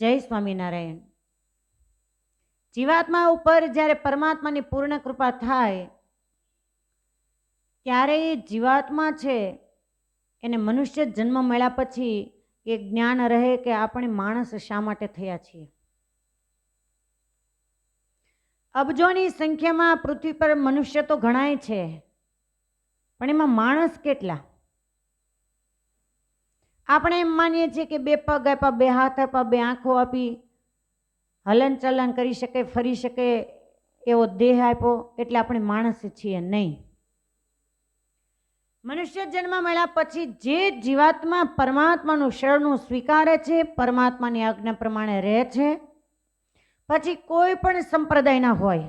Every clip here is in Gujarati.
જય સ્વામિનારાયણ. જીવાત્મા ઉપર જ્યારે પરમાત્માની પૂર્ણ કૃપા થાય ત્યારે એ જીવાત્મા છે, એને મનુષ્ય જન્મ મળ્યા પછી એ જ્ઞાન રહે કે આપણે માણસ શા માટે થયા છીએ? અબજોની સંખ્યામાં પૃથ્વી પર મનુષ્ય તો ઘણાય છે, પણ એમાં માણસ કેટલા? આપણે એમ માનીએ છીએ કે બે પગ આપ્યા, બે હાથ આપ્યા, બે આંખો આપી હલન ચલન કરી શકે, ફરી શકે એવો દેહ આપ્યો એટલે આપણે માણસ છીએ નહીં. મનુષ્ય જન્મ મળ્યા પછી જે જીવાત્મા પરમાત્માનું શરણનું સ્વીકારે છે, પરમાત્માની આજ્ઞા પ્રમાણે રહે છે, પછી કોઈ પણ સંપ્રદાયના હોય.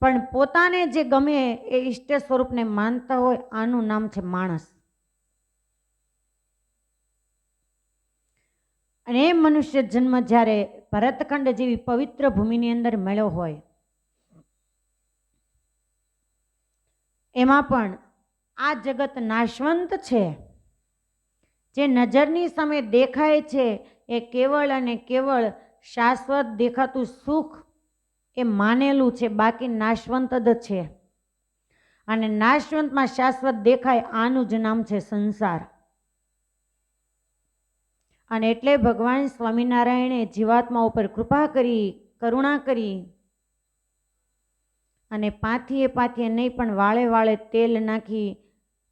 પણ પોતાને જે ગમે એ ઈષ્ટ સ્વરૂપને માનતા હોય, આનું નામ છે માણસ. અને એ મનુષ્ય જન્મ જ્યારે ભરતખંડ જેવી પવિત્ર ભૂમિની અંદર મળ્યો હોય, એમાં પણ આ જગત નાશવંત છે. જે નજરની સામે દેખાય છે એ કેવળ અને કેવળ શાશ્વત દેખાતું સુખ એ માનેલું છે, બાકી નાશવંત જ છે. અને નાશવંતમાં શાશ્વત દેખાય આનું જ નામ છે સંસાર. અને એટલે ભગવાન સ્વામિનારાયણે જીવાત્મા ઉપર કૃપા કરી, કરુણા કરી. અને પાથીએ પાથીએ નહીં પણ વાળે વાળે તેલ નાખી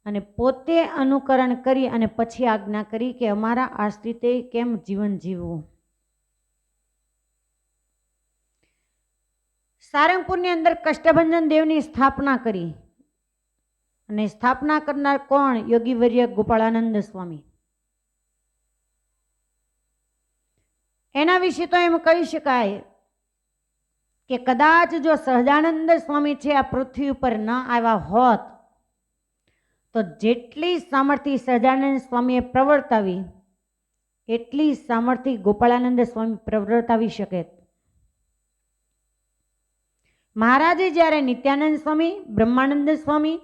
અને પોતે અનુકરણ કરી અને પછી આજ્ઞા કરી કે અમારા આશ્રિતે કેમ જીવન જીવવું? સારંગપુરની અંદર કષ્ટભંજન દેવની સ્થાપના કરી. અને સ્થાપના કરનાર કોણ? યોગીવર્ય ગોપાળાનંદ સ્વામી. એના વિશે તો એમ કહી શકાય કે કદાચ જો સહજાનંદ સ્વામી છે, આ પૃથ્વી ઉપર ન આવ્યા હોત, તો જેટલી સામર્થ્ય સહજાનંદ સ્વામીએ પ્રવર્તાવી, એટલી સામર્થ્ય ગોપાળાનંદ સ્વામી પ્રવર્તાવી શકે. મહારાજે જ્યારે નિત્યાનંદ સ્વામી, બ્રહ્માનંદ સ્વામી,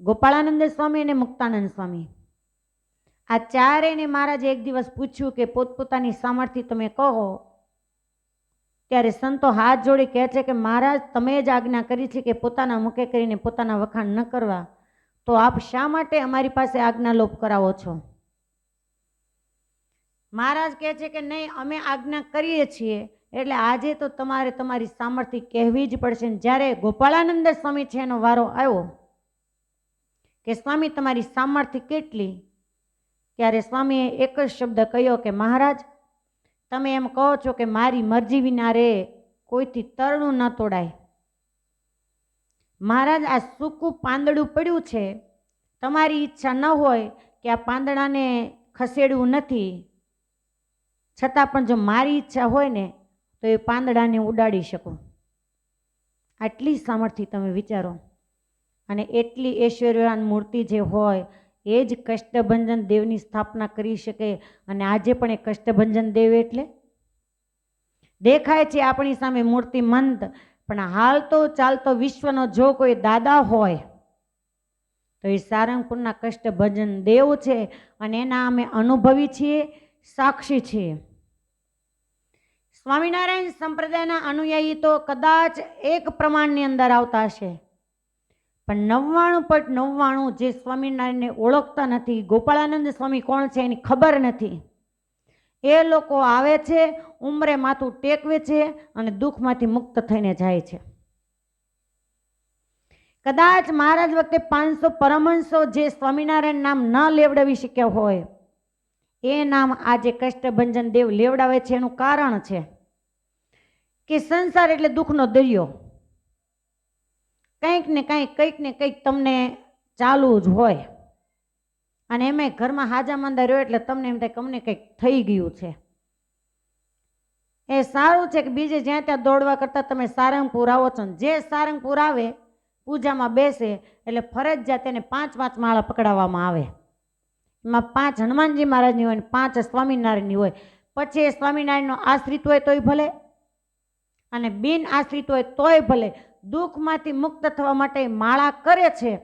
ગોપાળાનંદ સ્વામી અને મુક્તાનંદ સ્વામી આ ચારેને મહારાજે એક દિવસ પૂછ્યું કે, પોતપોતાની સામર્થ્ય તમે કહો. ત્યારે સંતો હાથ જોડી કહે છે કે, મહારાજ, તમે જ આજ્ઞા કરી છે કે પોતાના મુખે કરીને પોતાના વખાણ ન કરવા. તો આપ શા માટે અમારી પાસે આજ્ઞા લોપ કરાવો છો? મહારાજ કહે છે કે, નહીં, અમે આજ્ઞા કરીએ છીએ. એટલે આજે તો તમારે તમારી સામર્થ્ય કહેવી જ પડશે. જ્યારે ગોપાળાનંદ સ્વામી છે એનો વારો આવ્યો કે, સ્વામી, તમારી સામર્થ્ય કેટલી? ત્યારે સ્વામીએ એક જ શબ્દ કહ્યો કે, મહારાજ, તમે એમ કહો છો કે મારી મરજી વિના રે, કોઈથી તરણું ન તોડાય. મહારાજ, આ સૂકું પાંદડું પડ્યું છે. તમારી ઈચ્છા ન હોય કે આ પાંદડાને ખસેડવું નથી. છતાં પણ જો મારી ઈચ્છા હોય ને, તો એ પાંદડાને ઉડાડી શકું. આટલી સામર્થ્ય તમે વિચારો. અને એટલી ઐશ્વર્યવાન મૂર્તિ જે હોય એ જ કષ્ટભંજન દેવની સ્થાપના કરી શકે અને આજે પણ એ કષ્ટભંજન દેવ એટલે? દેખાય છે આપણી સામે મૂર્તિમંત પણ હાલતો ચાલતો વિશ્વનો જો કોઈ દાદા હોય, તો એ સારંગપુરના કષ્ટભંજન દેવ છે અને એના અમે અનુભવી છીએ, સાક્ષી છીએ. સ્વામિનારાયણ સંપ્રદાયના અનુયાયી તો કદાચ એક પ્રમાણની અંદર આવતા હશે. પણ નવ્વાણું પોઈન્ટ નવ્વાણું જે સ્વામિનારાયણને ઓળખતા નથી, ગોપાળાનંદ સ્વામી કોણ છે એની ખબર નથી. એ લોકો આવે છે, ઉંમરે માથું ટેકવે છે અને દુઃખમાંથી મુક્ત થઈને જાય છે. કદાચ મહારાજ વખતે પાંચસો પરમહંસો જે સ્વામિનારાયણ નામ ન લેવડાવી શક્યા હોય, એ નામ આજે કષ્ટભંજન દેવ લેવડાવે છે એનું કારણ છે. કે સંસાર એટલે દુઃખનો દરિયો. કંઈક ને કંઈક કંઈક ને કંઈક તમને ચાલુ જ હોય. અને એમાં ઘરમાં હાજા માંદા રહ્યો એટલે તમને એમ થાય કે અમને કંઈક થઈ ગયું છે. એ સારું છે કે બીજે જ્યાં ત્યાં દોડવા કરતાં તમે સારંગપુર આવો છો. જે સારંગપુર આવે, પૂજામાં બેસે, એટલે ફરજિયાત એને પાંચ પાંચ માળા પકડાવવામાં આવે. એમાં પાંચ હનુમાનજી મહારાજની હોય ને પાંચ સ્વામિનારાયણની હોય. પછી એ સ્વામિનારાયણનો આશ્રિત હોય તોય ભલે, અને બિન આશ્રિત હોય તોય ભલે દુઃખમાંથી મુક્ત થવા માટે માળા કરે છે.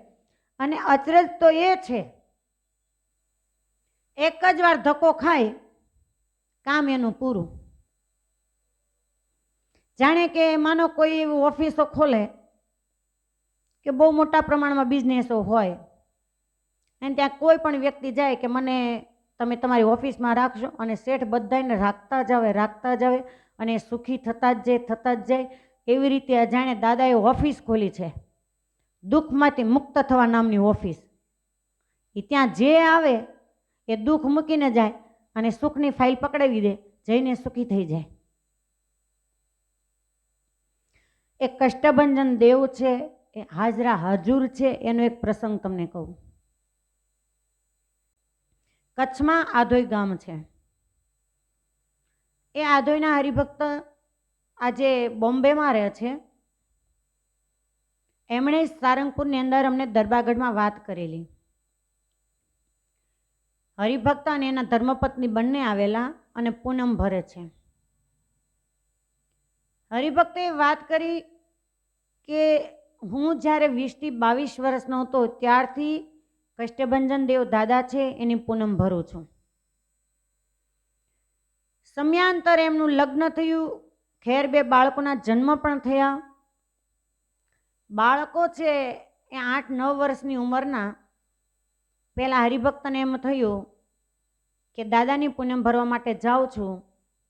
અને અચરજ તો એ છે. એક જ વાર ધક્કો ખાય, કામ એનું પૂરું. જાણે કે માનો કોઈ એવી ઓફિસો ખોલે કે બહુ મોટા પ્રમાણમાં બિઝનેસો હોય. અને ત્યાં કોઈ પણ વ્યક્તિ જાય કે મને તમે તમારી ઓફિસમાં રાખશો અને શેઠ બધાને રાખતા જાવે રાખતા જાવે અને સુખી થતા જ જાય, થતા જ જાય. એવી રીતે જાણે દાદાએ ઓફિસ ખોલી છે. દુઃખમાંથી મુક્ત થવા નામની ઓફિસ. એ ત્યાં જે આવે, એ દુઃખ મૂકીને જાય અને સુખની ફાઇલ પકડાવી દે, જઈને સુખી થઈ જાય. એ કષ્ટભંજન દેવ છે, એ હાજરા હાજુર છે, એનો એક પ્રસંગ તમને કહું. કચ્છમાં આધોઈ ગામ છે. એ આધોઈના હરિભક્ત આજે બોમ્બેમાં રહે છે, એમણે સારંગપુરની અંદર અમને દરબારગઢમાં વાત કરેલી. હરિભક્ત અને એના ધર્મપત્ની બંને આવેલા અને પૂનમ ભરે છે. હરિભક્તે વાત કરી કે હું જ્યારે વીસથી બાવીસ વર્ષનો હતો ત્યારથી કષ્ટભંજન દેવ દાદા છે, એની પૂનમ ભરું છું. સમયાંતરે એમનું લગ્ન થયું ખેર બે બાળકોના જન્મ પણ થયા. બાળકો છે એ આઠ નવ વર્ષની ઉંમરના. પહેલાં હરિભક્તને એમ થયું કે, દાદાની પૂનમ ભરવા માટે જાઉં છું.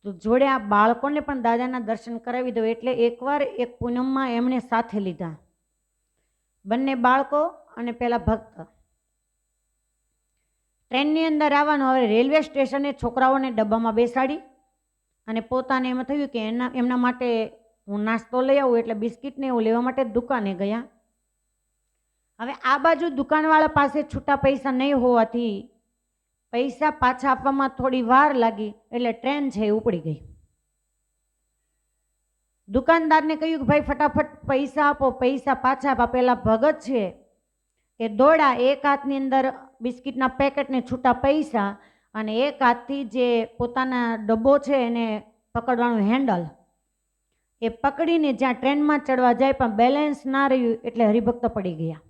તો જોડે આ બાળકોને પણ દાદાના દર્શન કરાવી દઉં એટલે એકવાર એક પૂનમમાં એમણે સાથે લીધા. બંને બાળકો અને પેલા ભક્ત. ટ્રેનની અંદર આવવાનું, હવે રેલવે સ્ટેશને છોકરાઓને ડબ્બામાં બેસાડી. અને પોતાને એમ થયું કે એના, એમના માટે હું નાસ્તો લઈ આવું એટલે બિસ્કિટને એવું લેવા માટે દુકાને ગયા. હવે આ બાજુ દુકાનવાળા પાસે છૂટા પૈસા નહીં હોવાથી પૈસા પાછા આપવામાં થોડી વાર લાગી એટલે ટ્રેન છે એ ઉપડી ગઈ. દુકાનદારને કહ્યું કે ભાઈ ફટાફટ પૈસા આપો, પૈસા પાછા આપા. પેલા ભગત છે એ દોડા, એક હાથની અંદર બિસ્કિટના પેકેટને છૂટા પૈસા અને એક હાથથી જે પોતાના ડબ્બો છે એને પકડવાનું હેન્ડલ એ પકડીને જ્યાં ટ્રેનમાં ચડવા જાય પણ બેલેન્સ ના રહ્યું એટલે હરિભક્ત પડી ગયા.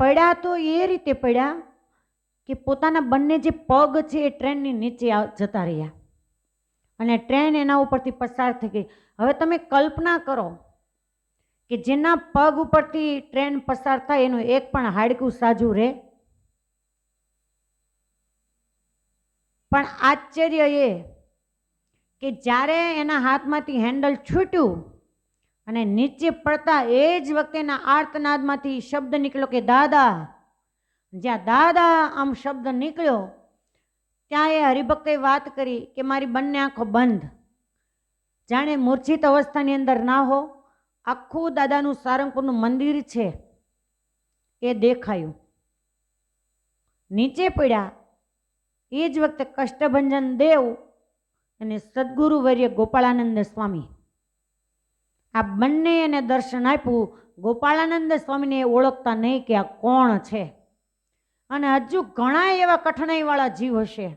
પડ્યા તો એ રીતે પડ્યા કે પોતાના બંને જે પગ છે એ ટ્રેનની નીચે જતા રહ્યા. અને ટ્રેન એના ઉપરથી પસાર થઈ ગઈ. હવે તમે કલ્પના કરો કે જેના પગ ઉપરથી ટ્રેન પસાર થાય એનું એક પણ હાડકું સાજું રહે. પણ આશ્ચર્ય એ કે જ્યારે એના હાથમાંથી હેન્ડલ છૂટ્યું અને નીચે પડતા એ જ વખતેના આર્તનાદમાંથી શબ્દ નીકળ્યો કે, દાદા. જ્યાં દાદા આમ શબ્દ નીકળ્યો, ત્યાં એ હરિભક્તે વાત કરી કે, મારી બંને આંખો બંધ. જાણે મૂર્છિત અવસ્થાની અંદર ના હો. આખું દાદાનું સારંગપુરનું મંદિર છે. એ દેખાયું. નીચે પડ્યા એ જ વખતે કષ્ટભંજન દેવ અને સદગુરુ વર્ય ગોપાળાનંદ સ્વામી. આ બંને એને દર્શન આપ્યું. ગોપાળાનંદ સ્વામીને એ ઓળખતા નહીં કે આ કોણ છે. અને હજુ ઘણા એવા કઠણાઈવાળા જીવ હશે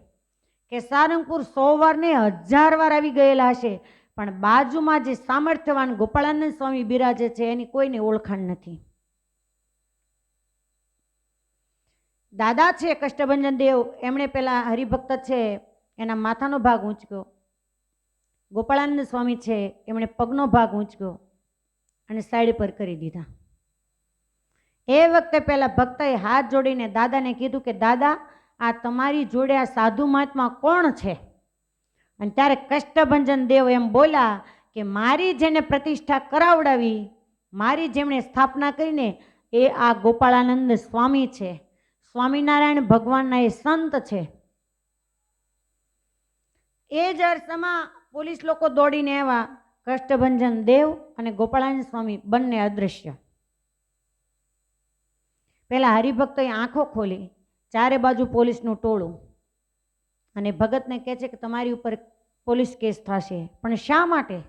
કે સારંગપુર સો વારને હજાર વાર આવી ગયેલા હશે, પણ બાજુમાં જે સામર્થ્યવાન ગોપાળાનંદ સ્વામી બિરાજે છે એની કોઈને ઓળખાણ નથી. દાદા છે કષ્ટભંજન દેવ, એમણે પહેલાં હરિભક્ત છે, એના માથાનો ભાગ ઊંચક્યો. ગોપાળાનંદ સ્વામી છે, એમણે પગનો ભાગ ઊંચક્યો અને સાઈડ પર કરી દીધા. એ વખતે પહેલા ભક્તએ હાથ જોડીને દાદાને કીધું કે, દાદા, આ તમારી જોડે આ સાધુ મહાત્મા કોણ છે? અને ત્યારે કષ્ટભંજન દેવ એમ બોલ્યા કે, મારી જેને પ્રતિષ્ઠા કરાવડાવી, મારી જેમણે સ્થાપના કરીને એ આ ગોપાળાનંદ સ્વામી છે. સ્વામિનારાયણ ભગવાનના એ સંત છે. એ જ અરસામાં પોલીસ લોકો દોડીને આવ્યા, કષ્ટભંજન દેવ અને ગોપાળાનંદ સ્વામી બંને અદૃશ્ય પેલા હરિભક્તોએ આંખો ખોલી, ચારે બાજુ પોલીસનું ટોળું. અને ભગતને કહે છે કે તમારી ઉપર પોલીસ કેસ થશે. પણ શા માટે?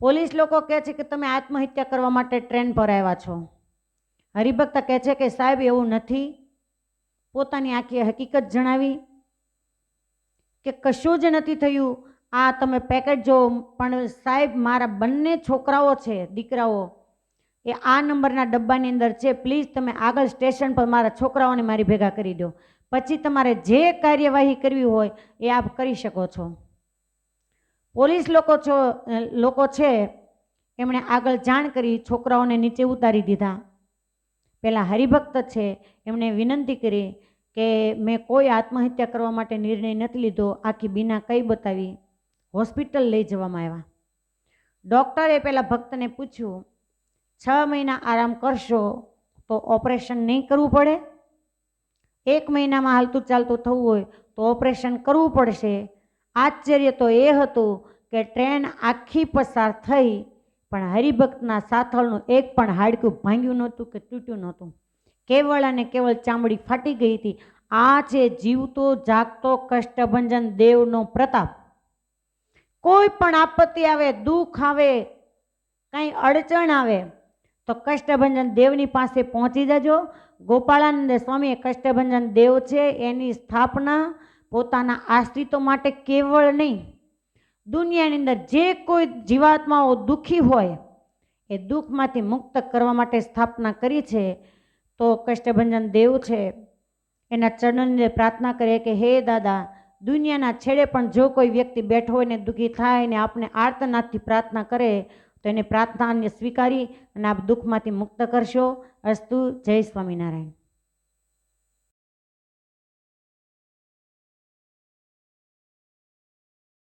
પોલીસ લોકો કહે છે કે તમે આત્મહત્યા કરવા માટે ટ્રેન પર આવ્યા છો. હરિભક્ત કહે છે કે સાહેબ, એવું નથી. પોતાની આખી હકીકત જણાવી કે કશું જ નથી થયું. આ તમે પેકેટ જો, પણ સાહેબ, મારા બંને છોકરાઓ છે, દીકરાઓ, એ આ નંબરના ડબ્બાની અંદર છે. પ્લીઝ તમે આગળ સ્ટેશન પર મારા છોકરાઓને મારી ભેગા કરી દો. પછી તમારે જે કાર્યવાહી કરવી હોય, એ આપ કરી શકો છો. પોલીસ લોકો છો લોકો છે, એમણે આગળ જાણ કરી, છોકરાઓને નીચે ઉતારી દીધા. પેલા હરિભક્ત છે, એમણે વિનંતી કરી કે મેં કોઈ આત્મહત્યા કરવા માટે નિર્ણય નથી લીધો, આખી બીના કઈ બતાવી? હોસ્પિટલ લઈ જવામાં આવ્યા. ડૉક્ટરે પહેલાં ભક્તને પૂછ્યું, છ મહિના આરામ કરશો તો ઓપરેશન નહીં કરવું પડે? એક મહિનામાં હાલતું ચાલતું થવું હોય તો ઓપરેશન કરવું પડશે. આશ્ચર્ય તો એ હતું કે ટ્રેન આખી પસાર થઈ પણ હરિભક્તના સાથળનું એક પણ હાડકું ભાંગ્યું નહોતું કે તૂટ્યું નહોતું. કેવળ અને કેવળ ચામડી ફાટી ગઈ હતી. આ છે જીવતો, જાગતો, કષ્ટભંજન દેવનો પ્રતાપ. કોઈ પણ આપત્તિ આવે, દુઃખ આવે, કંઈ અડચણ આવે, તો કષ્ટભંજન દેવની પાસે પહોંચી જજો. ગોપાળાનંદ સ્વામીએ કષ્ટભંજન દેવ છે એની સ્થાપના પોતાના આશ્રિતો માટે કેવળ નહીં દુનિયાની અંદર જે કોઈ જીવાત્માઓ દુઃખી હોય, એ દુઃખમાંથી મુક્ત કરવા માટે સ્થાપના કરી છે, તો કષ્ટભંજન દેવ છે. એના ચરણને પ્રાર્થના કરીએ કે, હે દાદા, દુનિયાના છેડે પણ જો કોઈ વ્યક્તિ બેઠો હોય ને દુઃખી થાય ને આપને આર્તનાદથી પ્રાર્થના કરે, તો એને પ્રાર્થનાને સ્વીકારી અને આપ દુઃખમાંથી મુક્ત કરશો. અસ્તુ જય સ્વામિનારાયણ.